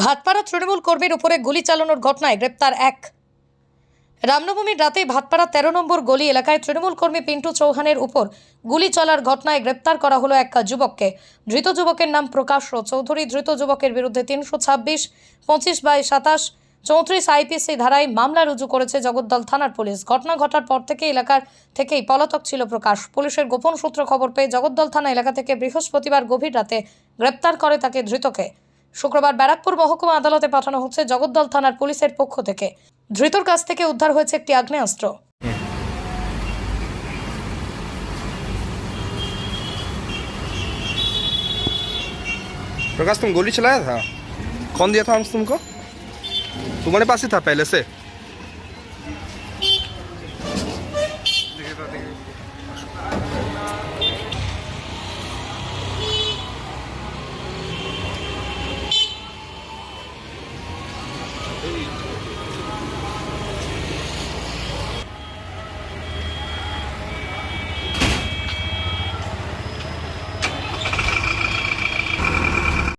ভাটপাড়া তৃণমূল কর্মীর উপরে গুলি চালানোর ঘটনায় গ্রেপ্তার এক। রামনবমীর রাতে ভাতপাড়া তেরো নম্বর গলি এলাকায় তৃণমূল কর্মী পিন্টু চৌহানের উপর গুলি চলার ঘটনায় গ্রেপ্তার করা হলো এক যুবককে। ধৃত যুবকের নাম প্রকাশ চৌধুরী, ধৃত যুবকের বিরুদ্ধে তিনশো ছাব্বিশ, পঁচিশ বাই সাতাশ, চৌত্রিশ আইপিসি ধারায় মামলা রুজু করেছে জগদ্দল থানার পুলিশ। ঘটনা ঘটার পর থেকে এলাকার থেকেই পলাতক ছিল প্রকাশ। পুলিশের গোপন সূত্র খবর পেয়ে জগদ্দল থানা এলাকা থেকে বৃহস্পতিবার গভীর রাতে গ্রেপ্তার করে তাকে ধৃতকে। শুক্রবার ব্যারাকপুর মহকুমা আদালতে পাঠানো হচ্ছে জগদ্দল থানার পুলিশের পক্ষ থেকে। ধৃতর কাছ থেকে উদ্ধার হয়েছে একটি আগ্নেয়াস্ত্র। প্রকাশ, তুমি গুলি चलाया থা? কোন দিয়া থা हम तुमको तुम्हारे पास ही पहले से